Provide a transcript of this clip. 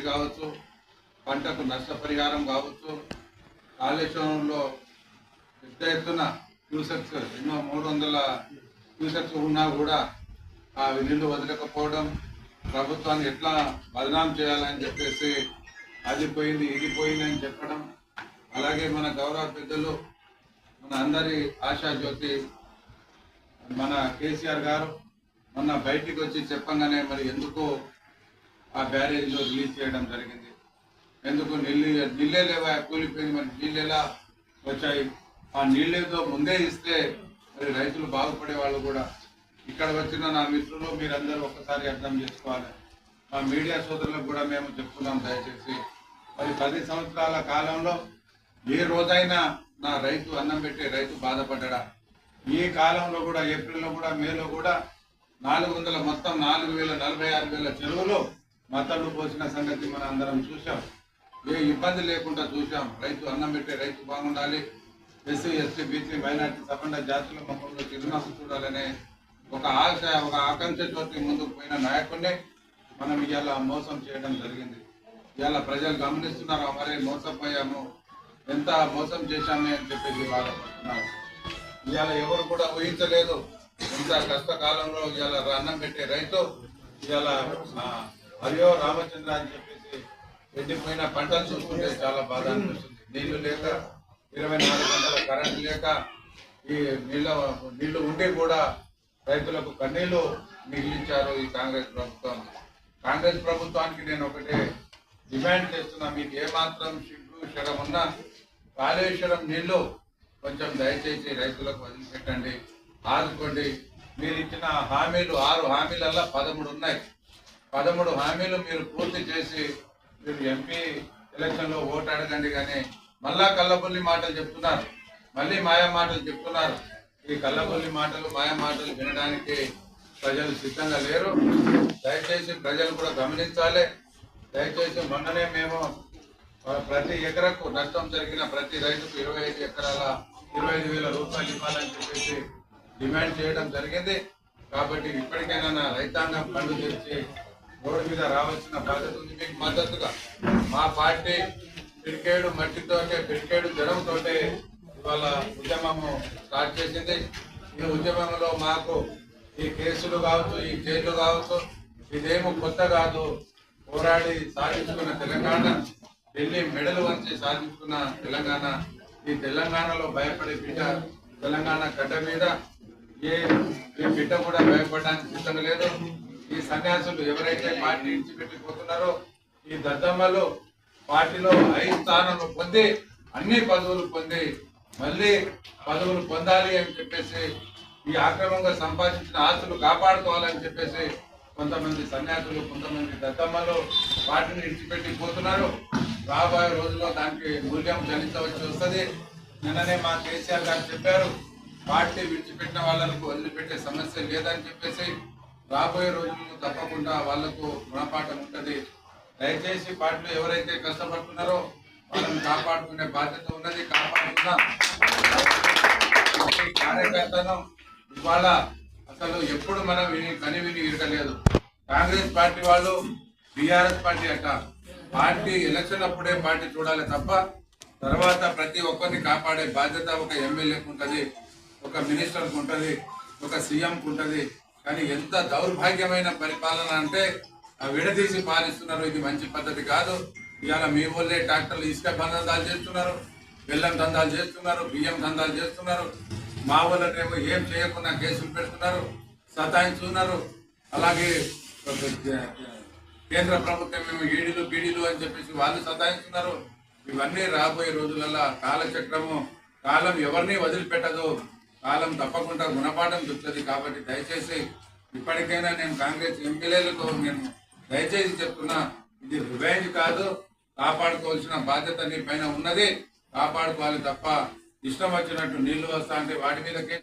కావచ్చు పంటకు నష్టపరిహారం కావచ్చు కాళేశ్వరంలో పెద్ద ఎత్తున క్యూసెక్స్ ఎన్నో మూడు వందల క్యూసెక్స్ ఉన్నా కూడా ఆ నీళ్ళు వదలకపోవడం ప్రభుత్వాన్ని ఎట్లా బదనాం చేయాలని చెప్పేసి అది పోయింది ఇది పోయింది అని చెప్పడం. అలాగే మన గౌరవ పెద్దలు మన అందరి ఆశాజ్యోతి మన కేసీఆర్ గారు మొన్న బయటికి వచ్చి చెప్పంగానే మరి ఎందుకు ఆ బ్యారేజ్లో రిలీజ్ చేయడం జరిగింది. ఎందుకు? నీళ్ళు నీళ్ళే లేవా? కూలిపోయింది. మరి నీళ్ళు ఎలా వచ్చాయి? ఆ నీళ్ళేదో ముందే ఇస్తే మరి రైతులు బాగుపడే వాళ్ళు కూడా. ఇక్కడ వచ్చిన నా మిత్రులు మీరందరూ ఒక్కసారి అర్థం చేసుకోవాలి. మా మీడియా సోదరులకు కూడా మేము చెప్తున్నాం దయచేసి. మరి పది సంవత్సరాల కాలంలో ఏ రోజైనా నా రైతు అన్నం పెట్టే రైతు బాధపడ్డా? ఈ కాలంలో కూడా ఏప్రిల్లో కూడా మేలో కూడా నాలుగు వందల మొత్తం నాలుగు వేల నలభై ఆరు వేల చెరువులు మతలు పోసిన సంగతి మనం అందరం చూసాం ఏ ఇబ్బంది లేకుండా చూసాం రైతు అన్నం పెట్టే రైతు బాగుండాలి. ఎస్సీ ఎస్టీ బీసీ మైనార్టీ సపండ జాతుల మొక్కల్లో చిరునవ్వు చూడాలనే ఒక ఆశ ఒక ఆకాంక్ష చోటి ముందుకు పోయిన నాయకుడిని మనం ఇవాళ మోసం చేయడం జరిగింది. ఇవాళ ప్రజలు గమనిస్తున్నారు? మరే మోసపోయాము. ఎంత మోసం చేశామే అని చెప్పేసి బాధపడుతున్నారు ఇవాళ ఎవరు కూడా ఊహించలేదు. ఇంత కష్టకాలంలో ఇవాళ అన్నం పెట్టే రైతు ఇవాళ ఆ, హరియో రామచంద్ర అని చెప్పేసి ఎండిపోయిన పంటలు చూసుకుంటే చాలా బాధ అనిపిస్తుంది. నీళ్ళు లేక ఇరవై నాలుగు గంటల కరెంట్ లేక ఈ నీళ్ళ నీళ్ళు ఉండి కూడా రైతులకు కన్నీళ్ళు మిగిలించారు ఈ కాంగ్రెస్ ప్రభుత్వం. కాంగ్రెస్ ప్రభుత్వానికి నేను ఒకటే డిమాండ్ చేస్తున్నా మీకు ఏమాత్రం సిగ్గు శరం ఉన్నా కాళేశ్వరం నీళ్ళు కొంచెం దయచేసి రైతులకు వదిలిపెట్టండి. ఆదుకోండి. మీరు ఇచ్చిన హామీలు ఆరు హామీలల్లో పదమూడు ఉన్నాయి. పదమూడు హామీలు మీరు పూర్తి చేసి మీరు ఎంపీ ఎలక్షన్లో ఓటు అడగండి కానీ మళ్ళా కళ్ళబుల్లి మాటలు చెప్తున్నారు. మళ్ళీ మాయా మాటలు చెప్తున్నారు. ఈ కళ్ళబుల్లి మాటలు మాయా మాటలు వినడానికి ప్రజలు సిద్ధంగా లేరు. దయచేసి ప్రజలు కూడా గమనించాలి. దయచేసి మొన్ననే మేము ప్రతి ఎకరకు నష్టం జరిగిన ప్రతి రైతుకు ఇరవై ఐదు ఎకరాల ఇరవై ఐదు వేల రూపాయలు ఇవ్వాలని చెప్పేసి డిమాండ్ చేయడం జరిగింది. కాబట్టి ఇప్పటికైనా రైతాంగం పండు తెచ్చి రోడ్డు మీద రావాల్సిన బాధ్యత ఉంది మీకు మద్దతుగా. మా పార్టీ పిరికేడు మట్టితోటే పిరికేడు జడంతోటే ఇవాళ ఉద్యమము స్టార్ట్ చేసింది. ఈ ఉద్యమంలో మాకు ఈ కేసులు కావచ్చు ఈ జైలు కావచ్చు ఇదేమో కొత్త కాదు. పోరాడి సాధించుకున్న తెలంగాణ ఢిల్లీ మెడలు వంచి సాధించుకున్న తెలంగాణ. ఈ తెలంగాణలో భయపడే బిడ్డ తెలంగాణ గడ్డ మీద ఏ ఏ బిడ్డ కూడా భయపడడానికి సిద్ధం లేదు. ఈ సన్యాసులు ఎవరైతే పార్టీ ఇచ్చిపెట్టిపోతున్నారో ఈ దద్దమ్మలు పార్టీలో ఐదు స్థానాలు పొంది అన్ని పదవులు పొంది మళ్ళీ పదవులు పొందాలి అని చెప్పేసి ఈ ఆక్రమంగా సంపాదించిన ఆస్తులు కాపాడుకోవాలని చెప్పేసి కొంతమంది సన్యాసులు కొంతమంది దత్తమ్మలు వాటిని విడిచిపెట్టి పోతున్నారు. రాబోయే రోజుల్లో దానికి మూల్యం చెల్లించవలసి వస్తుంది. నిన్ననే మా కేసీఆర్ గారు చెప్పారు పార్టీ విడిచిపెట్టిన వాళ్ళకు వదిలిపెట్టే సమస్య లేదని చెప్పేసి రాబోయే రోజుల్లో తప్పకుండా వాళ్ళకు గుణపాఠం ఉంటుంది. దయచేసి పార్టీలో ఎవరైతే కష్టపడుతున్నారో వాళ్ళని కాపాడుకునే బాధ్యత ఉన్నది కాపాడుకుందాం. కార్యకర్తను ఇవాళ అసలు ఎప్పుడు మనం విని కని విని ఇరగలేదు. కాంగ్రెస్ పార్టీ వాళ్ళు బీఆర్ఎస్ పార్టీ అట. పార్టీ ఎలక్షన్ అప్పుడే పార్టీ చూడాలి తప్ప తర్వాత ప్రతి ఒక్కరిని కాపాడే బాధ్యత ఒక ఎమ్మెల్యేకు ఉంటుంది ఒక మినిస్టర్కి ఉంటుంది ఒక సీఎంకు ఉంటుంది. కానీ ఎంత దౌర్భాగ్యమైన పరిపాలన అంటే ఆ విడదీసి పాలిస్తున్నారు ఇది మంచి పద్ధతి కాదు. ఇవాళ మీ ఊళ్ళే ట్రాక్టర్లు ఇసుక బంధాలు చేస్తున్నారు బెల్లం దందాలు చేస్తున్నారు బియ్యం దందాలు చేస్తున్నారు. మా ఊళ్ళనేమో ఏం చేయకుండా కేసులు పెడుతున్నారు సతాయిస్తున్నారు అలాగే కేంద్ర ప్రభుత్వం మేము ఈడీలు బీడీలు అని చెప్పేసి వాళ్ళు సతాయిస్తున్నారు. ఇవన్నీ రాబోయే రోజులలో కాలచక్రము కాలం ఎవరిని వదిలిపెట్టదు. కాలం తప్పకుండా గుణపాఠం చెప్తుంది కాబట్టి దయచేసి ఇప్పటికైనా నేను కాంగ్రెస్ ఎంపీలకు నేను దయచేసి చెప్తున్నా ఇది రివెంజ్ కాదు కాపాడుకోవాల్సిన బాధ్యత నీ పైన ఉన్నది కాపాడుకోవాలి తప్ప ఇష్టం వచ్చినట్టు నీళ్ళు వస్తా అంటే వాటి మీదకే